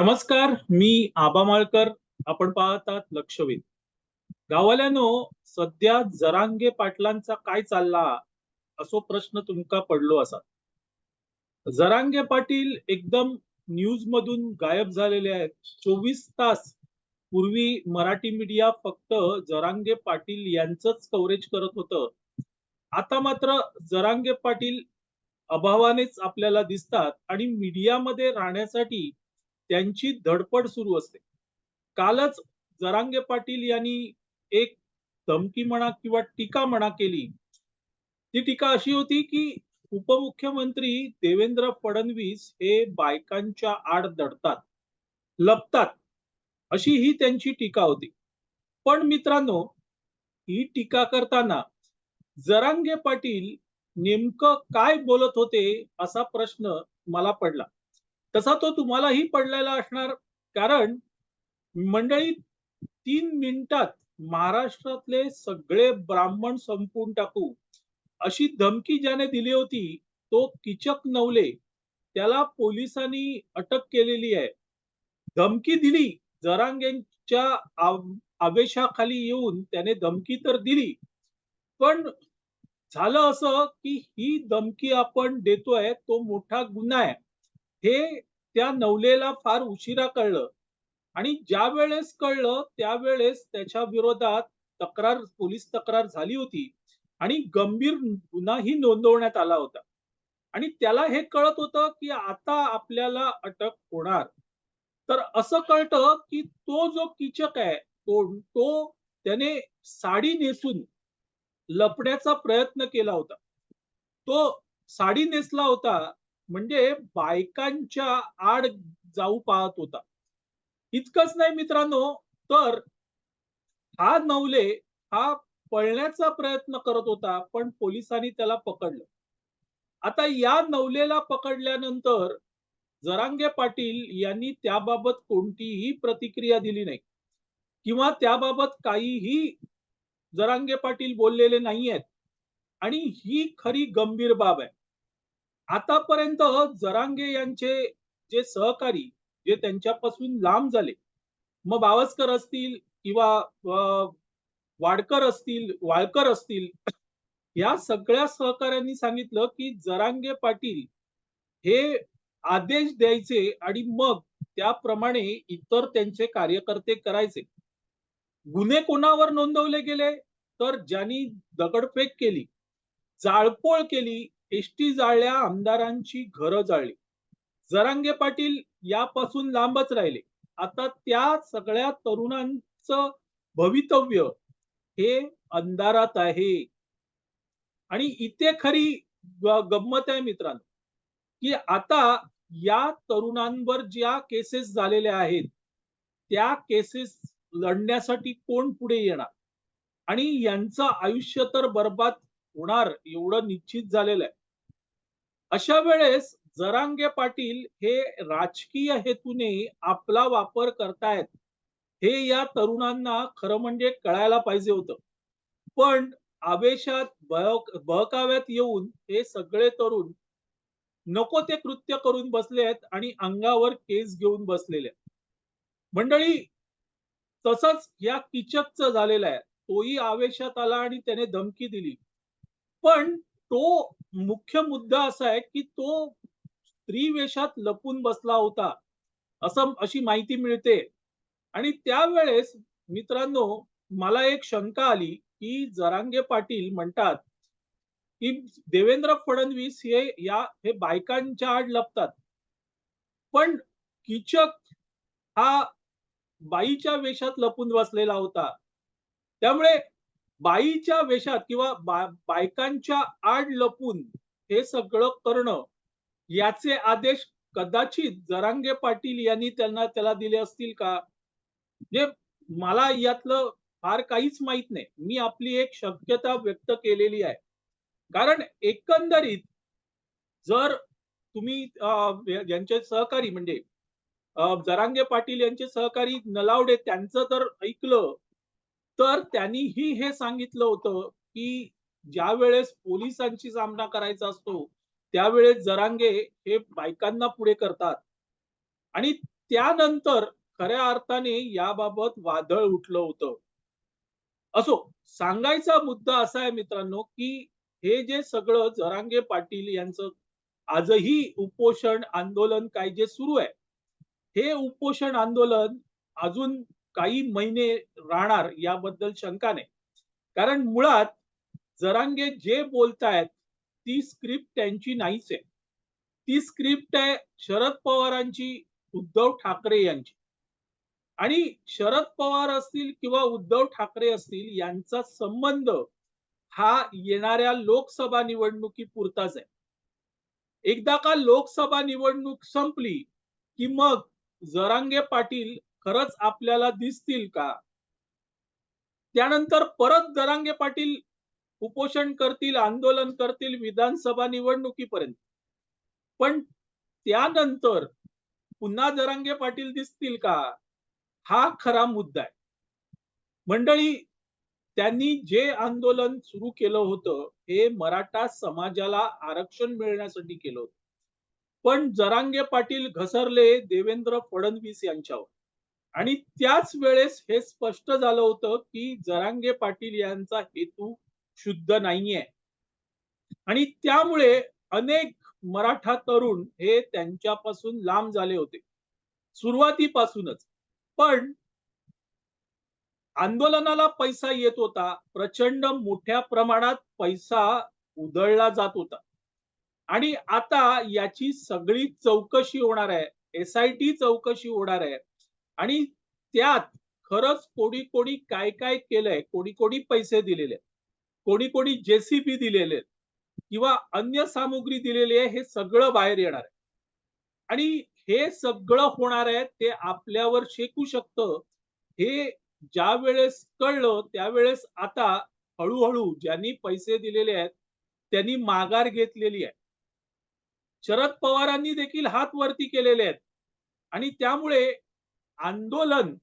नमस्कार मी आबा माळकर. आपण पाहतात लक्षवेध. गावाल्यानो सध्या जरांगे पाटलांचा काय चालला असो प्रश्न तुमका पडलो असा. जरांगे पाटील एकदम न्यूज मधून गायब झालेले आहेत. चोवीस तास पूर्वी मराठी मीडिया फक्त जरांगे पाटील यांचंच कव्हरेज करत होतं. आता मात्र जरांगे पाटील अभावानेच आपल्याला दिसतात आणि मीडियामध्ये राहण्यासाठी त्यांची धडपड सुरू असते. कालच जरांगे पाटील यांनी एक धमकी म्हणा किंवा टीका म्हणा केली. ती टीका अशी होती की उपमुख्यमंत्री देवेंद्र फडणवीस हे बायकांच्या आड दडतात लपतात अशी ही त्यांची टीका होती. पण मित्रांनो ही टीका करताना जरांगे पाटील नेमकं काय बोलत होते असा प्रश्न मला पडला. तसा तो तुम्हालाही पडलेला असणार. कारण मंडळी तीन मिनिटात महाराष्ट्रातले सगळे ब्राह्मण संपून टाकू अशी धमकी ज्याने दिली होती तो किचक नवले. त्याला पोलिसांनी अटक केलेली आहे. धमकी दिली जरांगेंच्या आवेशाखाली येऊन त्याने धमकी तर दिली. पण झालं असं की ही धमकी आपण देतोय तो मोठा गुन्हा आहे. हे त्या नवलेला फार उशिरा कळलं. आणि ज्या वेळेस कळलं त्यावेळेस त्याच्या विरोधात तक्रार पोलीस तक्रार झाली होती. आणि गंभीर गुन्हाही नोंदवण्यात आला होता. आणि त्याला हे कळत होतं की आता आपल्याला अटक होणार. तर असं कळतं की तो जो किचक आहे तो तो त्याने साडी नेसून लपण्याचा प्रयत्न केला होता. तो साडी नेसला होता म्हणजे बायकांच्या आड जाऊ पाहत होता. इतकंच नाही मित्रांनो तर हा नवले हा पळण्याचा प्रयत्न करत होता पण पोलिसांनी त्याला पकडलं. आता या नवलेला पकडल्यानंतर जरांगे पाटील यांनी त्याबाबत कोणतीही प्रतिक्रिया दिली नाही. किंवा त्याबाबत काहीही जरांगे पाटील बोललेले नाही आहेत आणि ही खरी गंभीर बाब आहे. आतापर्यंत जरांगे यांचे जे सहकारी जे त्यांच्यापासून लांब झाले मग बावस्कर असतील किंवा वाडकर असतील वाळकर असतील या सगळ्या सहकाऱ्यांनी सांगितलं की जरांगे पाटील हे आदेश द्यायचे आणि मग त्याप्रमाणे इतर त्यांचे कार्यकर्ते करायचे. गुन्हे कोणावर नोंदवले गेले? तर ज्यांनी दगडफेक केली जाळपोळ केली एसटी जाळल्या आमदारांची घरं जाळली. जरांगे पाटील यापासून लांबच राहिले. आता त्या सगळ्या तरुणांचं भवितव्य हे अंधारात आहे. आणि इथे खरी गंमत आहे मित्रांनो की आता या तरुणांवर ज्या केसेस झालेल्या आहेत त्या केसेस लढण्यासाठी कोण पुढे येणार? आणि यांचं आयुष्य तर बर्बाद होणार एवढं निश्चित झालेलं आहे. अशा वेळेस जरांगे पाटील हे राजकीय हेतूने आपला वापर करतायत हे या तरुणांना खरं म्हणजे कळायला पाहिजे होतं. पण आवेशात बहकाव्यात येऊन हे सगळे तरुण नको ते कृत्य करून बसले आहेत आणि अंगावर केस घेऊन बसलेले. आहेत मंडळी तसंच या किचकचं झालेलं आहे. तोही आवेशात आला आणि त्याने धमकी दिली. पण तो मुख्य मुद्दा असा आहे की तो स्त्री वेशात लपून बसला होता असं अशी माहिती मिळते. आणि त्यावेळेस मित्रांनो मला एक शंका आली की जरांगे पाटील म्हणतात की देवेंद्र फडणवीस हे या हे बायकांच्या आड लपतात. पण किचक हा बाईच्या वेशात लपून बसलेला होता. त्यामुळे बाईच्या वेशात किंवा बायकांच्या आड लपून हे सगळं करणं याचे आदेश कदाचित जरांगे पाटील यांनी त्यांना त्याला दिले असतील का? म्हणजे मला यातलं फार काहीच माहीत नाही. मी आपली एक शक्यता व्यक्त केलेली आहे. कारण एकंदरीत जर तुम्ही यांचे सहकारी म्हणजे जरांगे पाटील यांचे सहकारी नलावडे त्यांचं तर ऐकलं तर त्यांनीही हे सांगितलं होतं की ज्या वेळेस पोलिसांची सामना करायचा असतो त्यावेळेस जरांगे हे बायकांना पुढे करतात आणि त्यानंतर खऱ्या अर्थाने याबाबत वादळ उठलं होतं. असो, सांगायचा मुद्दा असा आहे मित्रांनो, की हे जे सगळं जरांगे पाटील यांचं आजही उपोषण आंदोलन काय जे सुरू आहे, हे उपोषण आंदोलन अजून काही महिने राहणार याबद्दल शंका नाही. कारण मुळात जरांगे जे बोलतायत ती स्क्रिप्ट त्यांची नाहीच आहे. ती स्क्रिप्ट आहे शरद पवारांची, उद्धव ठाकरे यांची. आणि शरद पवार असतील किंवा उद्धव ठाकरे असतील यांचा संबंध हा येणाऱ्या लोकसभा निवडणुकीपुरताच आहे. एकदा का लोकसभा निवडणूक संपली, की मग जरांगे पाटील खरंच आपल्याला दिसतील का? त्यानंतर परत जरांगे पाटील उपोषण करतील, आंदोलन करतील विधानसभा निवडणुकीपर्यंत. पण त्यानंतर पुन्हा दरांगे पाटील दिसतील का? हा खरा मुद्दा आहे. मंडळी, त्यांनी जे आंदोलन सुरू केलं होतं, हे मराठा समाजाला आरक्षण मिळण्यासाठी केलं होतं. पण जरांगे पाटील घसरले देवेंद्र फडणवीस यांच्यावर. आणि त्याच वेळेस हे स्पष्ट झालं होतं, की जरांगे पाटील यांचा हेतू शुद्ध नाहीये. आणि त्यामुळे अनेक मराठा तरुण हे त्यांच्यापासून लांब झाले होते. सुरुवातीपासूनच. पण आंदोलनाला पैसा येत होता. प्रचंड मोठ्या प्रमाणात पैसा उधळला जात होता. आणि आता याची सगळी चौकशी होणार आहे. एस-आय-टी चौकशी होणार आहे. आणि त्यात खरंच कोणी-कोणी काय-काय केलंय, कोणी-कोणी पैसे दिलेले कोणी-कोणी जेसीबी दिलेले किंवा अन्य सामुग्री दिलेली आहे, हे सगळं बाहेर येणार आहे. आणि हे सगळं होणार आहे ते आपल्यावर शेकू शकतं. हे ज्यावेळेस कळलं, त्यावेळेस आता हळूहळू ज्यांनी पैसे दिलेले आहेत, त्यांनी माघार घेतलेली आहे. शरद पवारांनी देखील हात वरती केलेले आहेत. आणि त्यामुळे आंदोलन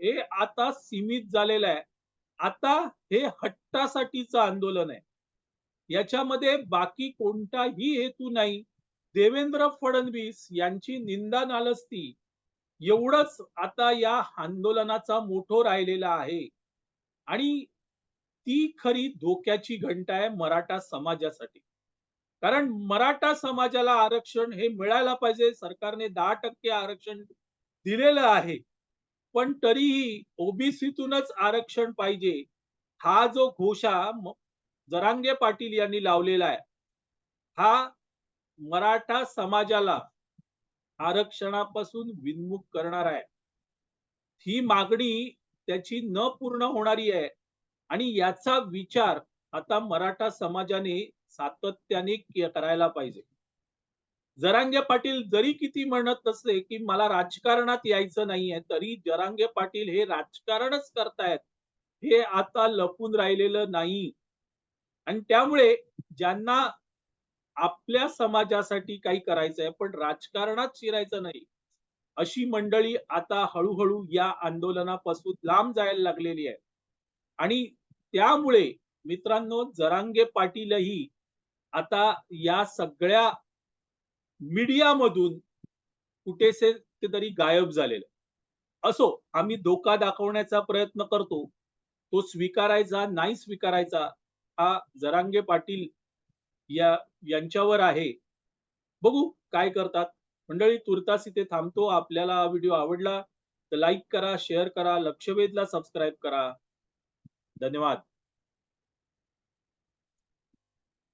हे आता सीमित झालेलं आहे. आता हे हट्टासाठीचं आंदोलन आहे. याच्यामध्ये बाकी कोणताही हेतू नाही. देवेंद्र फडणवीस यांची निंदा नालस्ती एवढंच आता या आंदोलनाचा मोठो राहिलेला आहे. आणि ती खरी धोक्याची घंटा आहे मराठा समाजासाठी. कारण मराठा समाजाला आरक्षण हे मिळायला पाहिजे. सरकारने 10% आरक्षण दिलेलं आहे. पण तरीही ओबीसीतूनच आरक्षण पाहिजे. हा जो घोषा जरांगे पाटील यांनी लावलेला आहे. हा मराठा समाजाला आरक्षणापासून विनमुख करणार आहे. ही मागणी त्याची न पूर्ण होणारी आहे. आणि याचा विचार आता मराठा समाजाने सातत्याने करायला पाहिजे. जरांगे पाटील जरी किती म्हणत असले, की मला राजकारणात यायचं नाहीये, तरी जरांगे पाटील हे राजकारणच करतायत. हे आता लपून राहिलेलं नाही. आणि त्यामुळे ज्यांना आपल्या समाजासाठी काही करायचंय, पण राजकारणात शिरायचं नाही, अशी मंडळी आता हळूहळू या आंदोलनापासून लांब जायला लागलेली आहे. आणि त्यामुळे मित्रांनो जरांगे पाटीलही आता या सगळ्या मीडियामधून कुठेसे ते तरी गायब झालेलं असो, आम्ही धोका दाखवण्याचा प्रयत्न करतो. तो स्वीकारायचा, नाही स्वीकारायचा हा जरांगे पाटील या यांच्यावर आहे. बघू काय करतात. मंडळी तुर्तास इथे थांबतो. आपल्याला हा व्हिडिओ आवडला तर लाईक करा, शेअर करा, लक्षवेधला सबस्क्राईब करा. धन्यवाद.